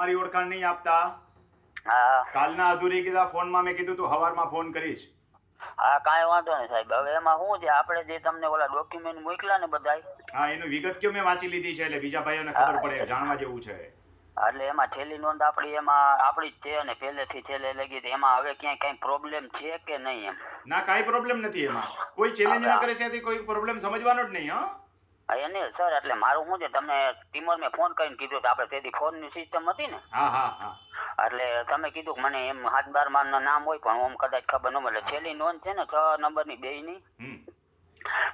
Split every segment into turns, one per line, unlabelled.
તમારી ઓળખાણ નહીં આપતા.
હા.
કાલના અધૂરી કીધા ફોનમાં મેં કીધું તું હવારમાં ફોન કરીશ.
હા કાંઈ વાંધો નહીં સાહેબ. હવે એમાં શું છે? આપણે જે તમને ઓલા ડોક્યુમેન્ટ મોકલા ને બધાય.
હા એનું વિગત કયો મેં વાંચી લીધી છે એટલે બીજા ભાઈઓને ખબર પડે જાણવા જેવું છે.
એટલે એમાં છેલ્લી નોંધ આપણી એમાં આપણી જ છે અને પહેલેથી છેલ્લે લગી એમાં હવે ક્યાંય કઈ પ્રોબ્લેમ છે કે નહીં એમ?
ના કાંઈ પ્રોબ્લેમ નથી એમાં. કોઈ ચેલેન્જ ન કરે છે કોઈ પ્રોબ્લેમ સમજવાનો જ નહીં હા?
એને સર એટલે મારું શું છે તમને ટીમર મેં ફોન કરીને કીધું કે આપણે તેથી ફોનની સિસ્ટમ હતી ને?
હા હા હા.
એટલે તમે કીધું કે મને એમ હાથ બાર મારના નામ હોય પણ ઓમ કદાચ ખબર ન મળે છેલ્લી નોંધ છે ને છ નંબરની બે
ની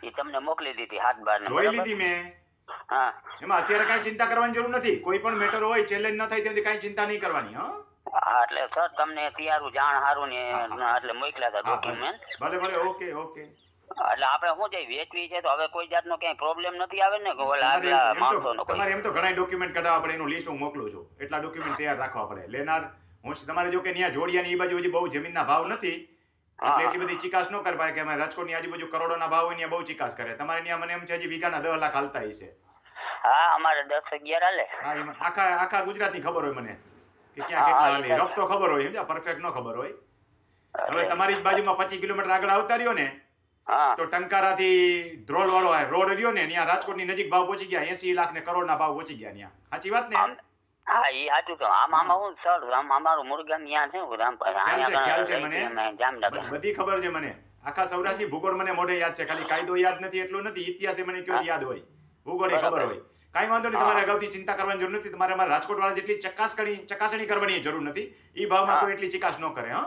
એ તમને મોકલી દીધી હાથ બાર
જોઈ લીધી મેં.
હા.
એમાં અત્યારે કાંઈ ચિંતા કરવાની જરૂર નથી. કોઈ પણ મેટર હોય ચેલેન્જ ન થાય ત્યાંથી કાંઈ ચિંતા નહીં કરવાની હા.
હા એટલે સર તમને ત્યારું જાણ હારું ને. એટલે મોકલ્યા હતા ડોક્યુમેન્ટ
ભલે ભલે. Okay okay.
એટલે આપણે શું છે વેચવી છે તો હવે કોઈ જાતનો ક્યાંય પ્રોબ્લેમ નથી આવે ને ઓલા
તમારે એમ તો- તમારે એમ તો ઘણા ડોક્યુમેન્ટ કઢાવવા પડે એનું લિસ્ટ હું મોકલું છું. એટલા ડોક્યુમેન્ટ તૈયાર રાખવા પડે. લેનાર હું તમારે જો કે ત્યાં જોડિયાની એ બાજુ હજી બહુ જમીનના ભાવ નથી એટલે એટલી બધી ચિકાસ ન કરી પાડે કે અમારે રાજકોટની આજુબાજુ કરોડોના ભાવ હોય ત્યાં બહુ ચિકાસ કરે. તમારે ત્યાં મને એમ છે હજી વીઘાના દસ લાખ હાલતા હશે
હા અમારે દસ અગિયાર હાલે.
આખા આખા ગુજરાતની ખબર હોય મને. કે ક્યાં કેટલા હાલે. રફ તો ખબર હોય સમજા પરફેક્ટ ન ખબર હોય. હવે તમારી જ બાજુમાં પચીસ કિલોમીટર આગળ આવતા રહ્યો ને તો ટંકારાથી ધ્રોલ વાળો રોડ રહ્યો ને ત્યાં રાજકોટની નજીક ભાવ પહોંચી ગયા એસી લાખ ને કરોડ ના ભાવ પહોંચી ગયા ત્યાં. સાચી વાત ને?
હા એ સાચું છે. આમ આમાં હું. સર આમ અમારું મુરગામ ત્યાં છે જામનગર.
બધી ખબર છે મને. આખા સૌરાષ્ટ્રની ભૂગોળ મને મોઢે યાદ છે. ખાલી કાયદો યાદ નથી એટલું નથી ઇતિહાસે મને કયો યાદ હોય. ભૂગોળ એ ખબર હોય. કાંઈ વાંધો નહીં તમારે અગાઉથી ચિંતા કરવાની જરૂર નથી. તમારે અમારા રાજકોટ વાળા જેટલી ચકાસણી ચકાસણી કરવાની જરૂર નથી. એ ભાવમાં. કોઈ એટલી ચિકાસ ન કરે હા?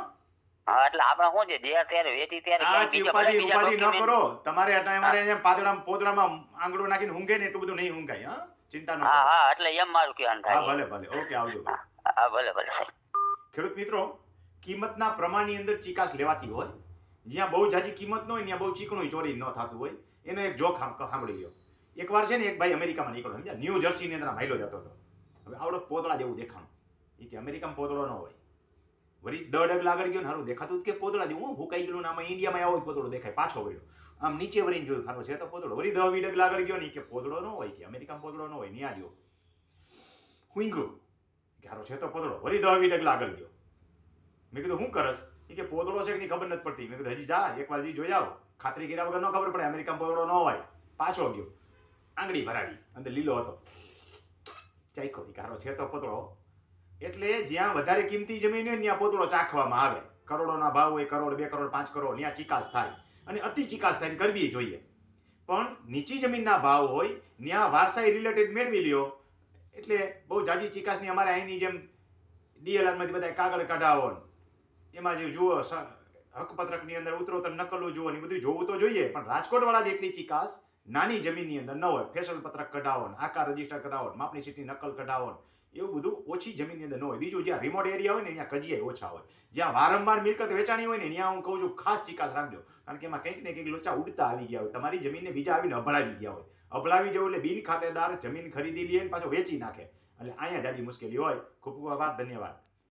હા એટલે આપણે શું છે? જે અત્યારે વેચી ત્યારે
આ ઉપાધિ ઉપાધિ ન કરો. તમારે એટલે અમારે અહીંયા પાદરામાં પોદરામાં આંગળો નાખીને ઊંઘે ને એટલું બધું નહીં ઊંઘાય હા? ચિંતા ન
હા હા એટલે એમ મારું કહેવાનું
હા ભલે ભલે. ઓકે આવજો
હા ભલે ભલે સાહેબ.
ખેડૂત મિત્રો કિંમતના પ્રમાણની અંદર ચિકાસ લેવાતી હોય. જ્યાં બહુ જાજી કિંમત ન હોય ત્યાં બહુ ચીકણું ચોરી ન થતું હોય. એનો એક જોક સાંભ- સાંભળી લ્યો. એકવાર છે ને એક ભાઈ અમેરિકામાં નીકળ્યો સમજ્યા? ન્યૂ જર્સીની અંદર માઇલો જતો હતો. હવે આવડો પોતળા જેવું દેખાણું. એ કે અમેરિકામાં પોતળો ન હોય. વળી દડ ડગલા આગળ ગયો ને હારું દેખાતું કે પોતળા જેવું હું ભૂકાઈ ગયેલું આમાં ઇન્ડિયામાં આવો પોતળો દેખાય, પાછો વળ્યો. આમ નીચે વળીને જોયું ખારો છે તો પોતળો. વળી દહ વી ડગલા આગળ ગયો ને ઈ કે પોતળો ન હોય, કે અમેરિકામાં પોતળો ન હોય, ન્યા જો હુંઈગું ઘારો છે તો પોતળો. વળી દહ વી ડગલા આગળ ગયો. મેં કીધું શું કરસ એ કે, પોતળો છે કે નહીં ખબર નથી પડતી. મેં કીધું, હજી જા, એકવાર હજી જોઈ આવો. ખાતરી કર્યા વગર ન ખબર પડે અમેરિકામાં પોતળો ન હોય. પાછો ગયો. આંગળી ભરાવી અંદર લીલો હતો. ચાઈકો ઘારો છે તો પોતળો. એટલે જ્યાં વધારે કિંમતી જમીન હોય ત્યાં પોતળો ચાખવામાં આવે. કરોડોના ભાવ હોય, કરોડ, બે કરોડ, પાંચ કરોડ, ત્યાં ચિકાસ થાય. અને અતિ ચિકાસ થાય કરવી જોઈએ. પણ નીચી જમીનના ભાવ હોય, ત્યાં વારસાઈ રિલેટેડ મેળવી લ્યો. એટલે બહુ જાજી ચિકાસની અમારે અહીંની જેમ ડીએલઆરમાંથી બધા કાગળ કઢાવો એમાં જે જુઓ હકપત્રકની અંદર ઉત્તરોત્તર નકલો જુઓ ને બધું જોવું તો જોઈએ. પણ રાજકોટવાળા જેટલી ચિકાસ નાની જમીનની અંદર ન હોય, ફેશન પત્રક કઢાવો આકાર રજિસ્ટર કઢાવો માપની સીટની નકલ કઢાવો એવું બધું ઓછી જમીનની અંદર ન હોય. બીજું જ્યાં રિમોટ એરિયા હોય ને, ત્યાં કજિયા ઓછા હોય. જ્યાં વારંવાર મિલકત વેચાણી હોય ને, ત્યાં હું કહું છું, ખાસ ચિકાસ રાખજો. કારણ કે એમાં કંઈક ને કંઈક લોચા ઉડતા આવી ગયા હોય. તમારી જમીનને બીજા આવીને અભળાવી ગયા હોય. અભળાવી જવું એટલે બિન ખાતેદાર જમીન ખરીદી લે પાછો વેચી નાખે. એટલે અહીંયા જાજી મુશ્કેલી હોય. ખૂબ ખૂબ આભાર, ધન્યવાદ.